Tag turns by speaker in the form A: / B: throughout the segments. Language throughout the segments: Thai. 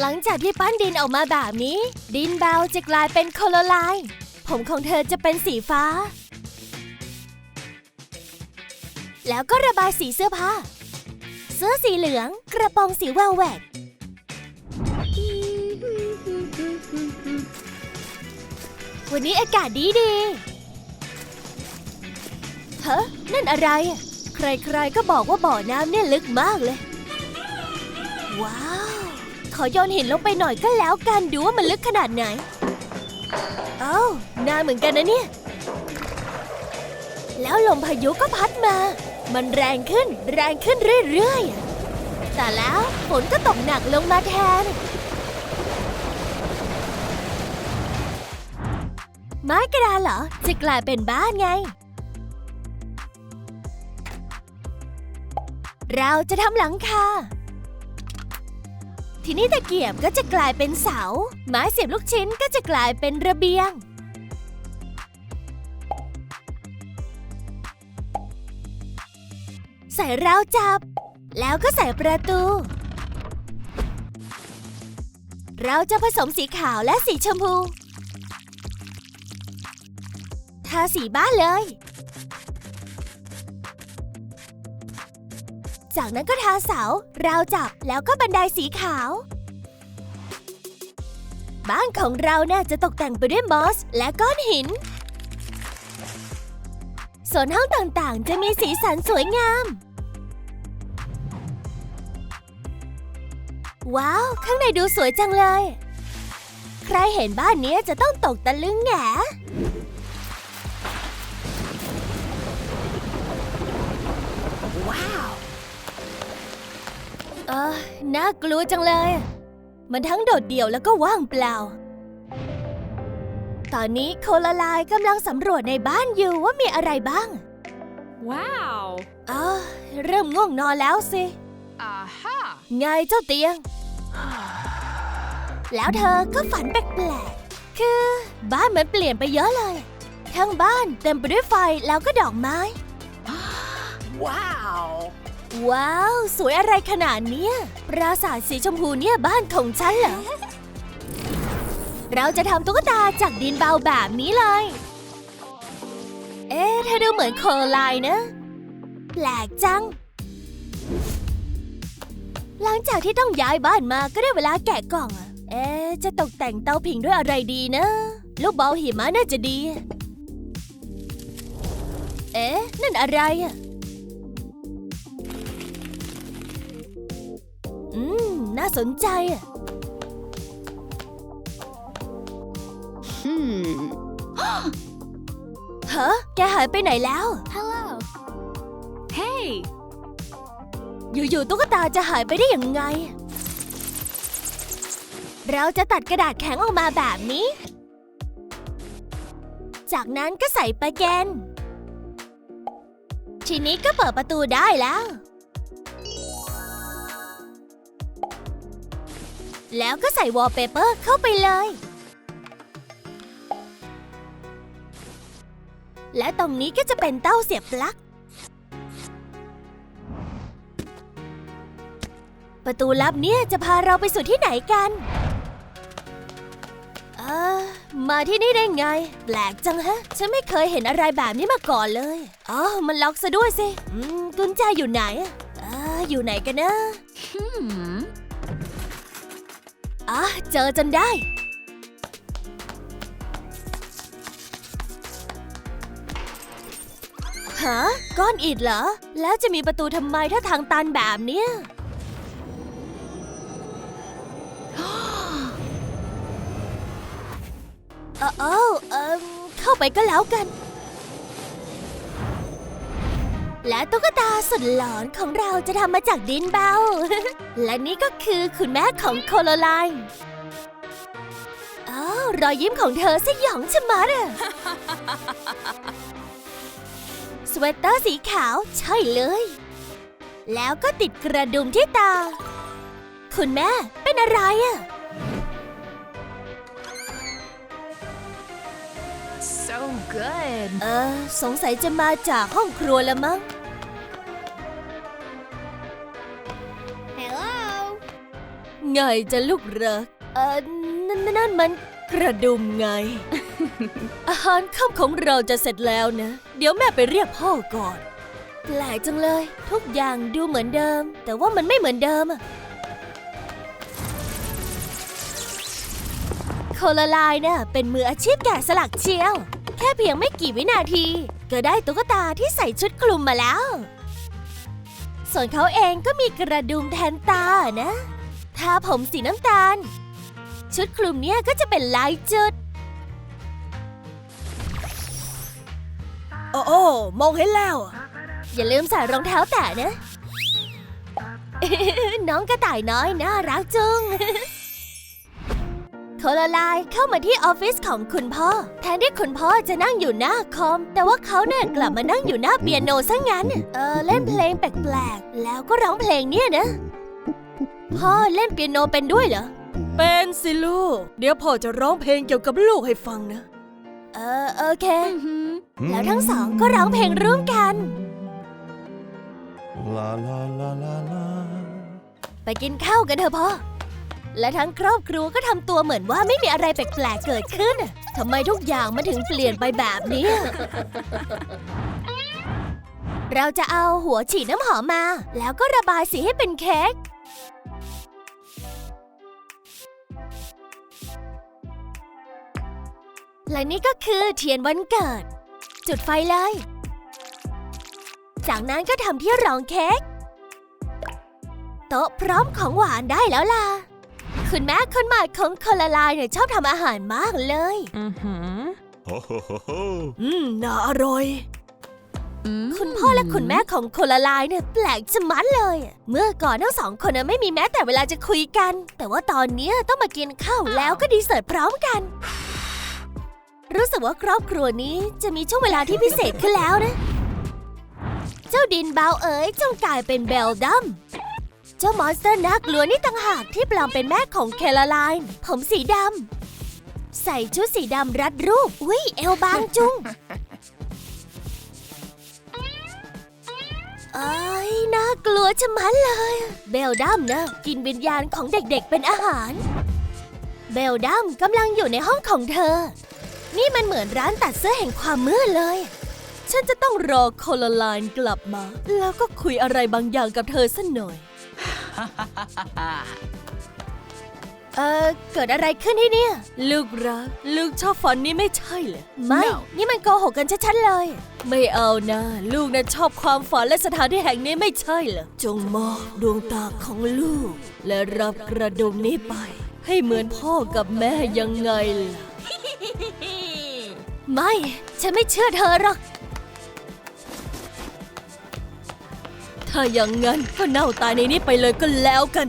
A: หลังจากที่ปั้นดินออกมาแบบนี้ ดินเบาจะกลายเป็นโคโลไลน์ผมของเธอจะเป็นสีฟ้า แล้วก็ระบายสีเสื้อผ้า เสื้อสีเหลือง กระโปรงสีแววแหวกวันนี้อากาศดีดีเฮ้นั่นอะไร ใครๆก็บอกว่าบ่อน้ำเนี่ยลึกมากเลย ว้าว ขอโยนหินลงไปหน่อยก็แล้วกันดูว่ามันลึกขนาดไหน เอ้านาเหมือนกันนะเนี่ย แล้วลมพายุก็พัดมา มันแรงขึ้น แรงขึ้นเรื่อยๆ แต่แล้วฝนก็ตกหนักลงมาแทน ไม้กระดานเหรอ จะกลายเป็นบ้านไง เราจะทำหลังคา ทีนี้ตะเกียบก็จะกลายเป็นเสา ไม้เสียบลูกชิ้นก็จะกลายเป็นระเบียง ใส่ราวจับ แล้วก็ใส่ประตู เราจะผสมสีขาวและสีชมพู ทาสีบ้านเลย จากนั้นก็ทาเสา ราวจับแล้วก็บันไดสีขาว บ้านของเราเนี่จะตกแต่งไปด้วยมอส และก้อนหิน ส่วนห้องต่างๆ จะมีสีสันสวยงาม ว้าว ข้างในดูสวยจังเลย ใครเห็นบ้านนี้จะต้องตกตะลึงแง น่ากลัวจังเลย มันทั้งโดดเดี่ยวแล้วก็ว่างเปล่า ตอนนี้โคลาไลายกำลังสำรวจในบ้านอยู่ว่ามีอะไรบ้าง
B: Wow.
A: เออเริ่มง่วงนอนแล้วสิ
B: Aha.
A: ไงเจ้าเตียง แล้วเธอก็ฝันแปลกๆ คือบ้านมันเปลี่ยนไปเยอะเลย ทั้งบ้านเต็มไปด้วยไฟแล้วก็ดอกไม้
B: Wow.
A: ว้ ว้าว สวยอะไรขนาดเนี้ยปราสาทสีชมพูเนี่ยบ้านของฉันเหรอ เราจะทำตุ๊กตาจากดินเบาแบบนี้เลย เอ๊ะเธอดูเหมือนโคไลน์นะ แปลกจัง หลังจากที่ต้องย้ายบ้านมาก็ได้เวลาแกะกล่องอะเอ๊ะจะตกแต่งเตาผิงด้วยอะไรดีนะ ลูกบอลหิมะน่าจะดี เอ๊ะ นั่นอะไรอะ น่าสนใจอะ
B: Hmm.
A: ฮะแกหายไปไหนแล้ว
B: Hello. Hey.
A: อยู่ๆตุ๊กตาจะหายไปได้ยังไง เราจะตัดกระดาษแข็งออกมาแบบนี้ จากนั้นก็ใส่ไปแกน ทีนี้ก็เปิดประตูได้แล้ว แล้วก็ใส่วอลเปเปอร์เข้าไปเลย และตรงนี้ก็จะเป็นเต้าเสียบปลั๊ก ประตูลับเนี่ยจะพาเราไปสู่ที่ไหนกันเออมาที่นี่ได้ไง แปลกจังฮะ ฉันไม่เคยเห็นอะไรแบบนี้มาก่อนเลย อ๋อ มันล็อกซะด้วยสิ อืม กุญแจอยู่ไหนอะอออยู่ไหนกันนะ
B: Hmm.
A: อะเจอจนได้ ฮะ ก้อนอิฐเหรอ แล้วจะมีประตูทำไมถ้าทางตันแบบเนี้ยเออเออเออเข้าไปก็แล้วกัน และตุ๊กตาสุดหลอนของเราจะทำมาจากดินเบา และนี่ก็คือคุณแม่ของโคโลไลน์อ้าวรอยยิ้มของเธอสยองชะมัดอะสเวตเตอร์สีขาวใช่เลย แล้วก็ติดกระดุมที่ตา คุณแม่เป็นอะไรอะ
B: So good.
A: เออ สงสัยจะมาจากห้องครัวละมั้ง ไงจะลูกรักเออนั่นนั่นมันกระดุมไง อาหารค่ำของเราจะเสร็จแล้วนะ เดี๋ยวแม่ไปเรียกพ่อก่อน แปลกจังเลย ทุกอย่างดูเหมือนเดิม แต่ว่ามันไม่เหมือนเดิมอะโคลาไลน์น่ะเป็นมืออาชีพแกะสลักเชียว แค่เพียงไม่กี่วินาที ก็ได้ตุ๊กตาที่ใส่ชุดคลุมมาแล้ว ส่วนเขาเองก็มีกระดุมแทนตานะ ทาผมสีน้ำตาล ชุดคลุมเนี้ยก็จะเป็นลายจุด โอ้โอ้มองเห็นแล้ว อย่าลืมใส่รองเท้าแตะนะ น้องกระต่ายน้อยน่ารักจุงโคลาไลน์เข้ามาที่ออฟฟิศของคุณพ่อ แทนที่คุณพ่อจะนั่งอยู่หน้าคอม แต่ว่าเขาเนี่ยกลับมานั่งอยู่หน้าเปียโนซะงั้น เออเล่นเพลงแปลกๆ แล้วก็ร้องเพลงเนี่ยนะ พ่อเล่นเปียโนเป็นด้วยเหรอ เป็นสิลูก เดี๋ยวพ่อจะร้องเพลงเกี่ยวกับลูกให้ฟังนะ เออโอเค แล้วทั้งสองก็ร้องเพลงร่วมกัน
C: La la la la la.
A: ไปกินข้าวกันเถอะพ่อ และทั้งครอบครัวก็ทำตัวเหมือนว่าไม่มีอะไรแปลกๆเกิดขึ้นน่ะทำไมทุกอย่างมันถึงเปลี่ยนไปแบบนี้ เราจะเอาหัวฉีดน้ำหอมมา แล้วก็ระบายสีให้เป็นเค้ก และนี่ก็คือเทียนวันเกิด จุดไฟเลย จากนั้นก็ทำที่รองเค้กโต๊ะพร้อมของหวานได้แล้วล่ะ คุณแม่คนใหม่ของโคลาไลน์เนี่ยชอบทำอาหารมากเลย
B: Mm-hmm.
C: Ho ho ho ho.
A: อืมน่าอร่อย คุณพ่อและคุณแม่ของโคลาไลน์เนี่ยแปลกชะมัดเลย เมื่อก่อนทั้งสองคนน่ะไม่มีแม้แต่เวลาจะคุยกัน แต่ว่าตอนเนี้ยต้องมากินข้าวแล้วก็ดีเสิร์ตพร้อมกัน รู้สึกว่าครอบครัวนี้จะมีช่วงเวลาที่พิเศษขึ้นแล้วนะ เจ้าดินเบาเอ๋ยจงกลายเป็นเบลดัม เจ้ามอนสเตอร์น่ากลัวนี่ต่างหากที่ปลอมเป็นแม่ของเคลาไลน์ ผมสีดำ ใส่ชุดสีดำรัดรูป อุ้ยเอวบางจุงเอ้ยน่ากลัวชะมัดเลย เบลดัมนะกินวิญญาณของเด็กๆเป็นอาหาร เบลดัมกำลังอยู่ในห้องของเธอ นี่มันเหมือนร้านตัดเสื้อแห่งความมืดเลย ฉันจะต้องรอโคลาไลน์กลับมา แล้วก็คุยอะไรบางอย่างกับเธอสักหน่อย เออเกิดอะไรขึ้นที่เนี่ย ลูกรัก ลูกชอบฝันนี้ไม่ใช่เหรอ ไม่
B: No
A: นี่มันโกหกกันชัดๆเลย ไม่เอานะ ลูกนะชอบความฝันและสถานที่แห่งนี้ไม่ใช่เหรอ จงมอบดวงตาของลูก และรับกระดุมนี้ไป ให้เหมือนพ่อกับแม่ยังไงล่ะ ไม่ ฉันไม่เชื่อเธอหรอก ถ้าอย่างนั้นก็เน่าตายในนี้ไปเลยก็แล้วกัน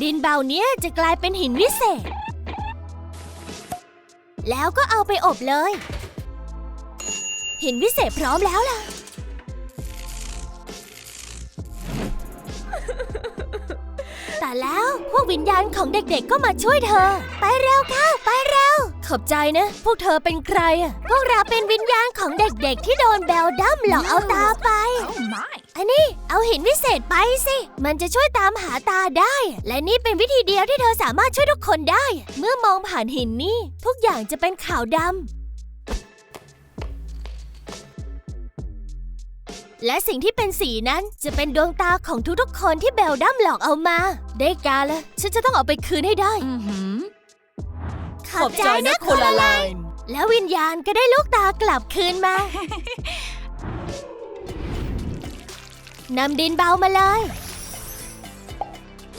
A: ดินเบาเนี้ยจะกลายเป็นหินวิเศษ แล้วก็เอาไปอบเลย หินวิเศษพร้อมแล้วล่ะ แต่แล้วพวกวิญญาณของเด็กๆก็มาช่วยเธอ ไปเร็วเข้าไป ขอบใจนะ พวกเธอเป็นใครอะ พวกเราเป็นวิญญาณของเด็กๆ ที่โดนแบลดัมหลอกเอาตาไป
B: Oh my.
A: อันนี้เอาหินวิเศษไปสิ มันจะช่วยตามหาตาได้ และนี่เป็นวิธีเดียวที่เธอสามารถช่วยทุกคนได้ เมื่อมองผ่านหินนี่ ทุกอย่างจะเป็นขาวดำ และสิ่งที่เป็นสีนั้นจะเป็นดวงตาของทุกๆคนที่เบลดัมหลอกเอามา ได้การละฉันจะต้องเอาไปคืนให้ได้
B: Mm-hmm.
A: ขอบใจนะโคลาไลน์แล้ววิญญาณก็ได้ลูกตากลับคืนมานำดินเบามาเลย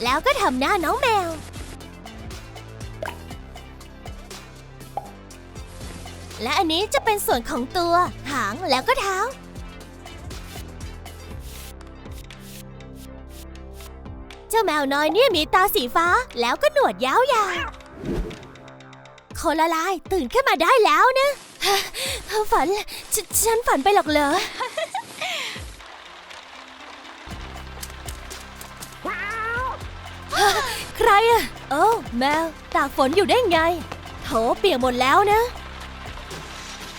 A: แล้วก็ทำหน้าน้องแมว และอันนี้จะเป็นส่วนของตัว หางแล้วก็เท้า เจ้าแมวน้อยเนี่ยมีตาสีฟ้าแล้วก็หนวดยาวๆ โคลาไลน์ตื่นขึ้นมาได้แล้วนะฝันฉฉันฝันไปหรอกเหรอใครอะโอ้แมว ตากฝนอยู่ได้ไง โถเปียกหมดแล้วนะ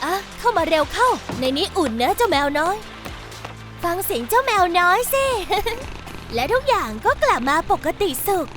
A: อะเข้ามาเร็วเข้า ในนี้อุ่นนะเจ้าแมวน้อย ฟังเสียงเจ้าแมวน้อยสิ และทุกอย่างก็กลับมาปกติสุข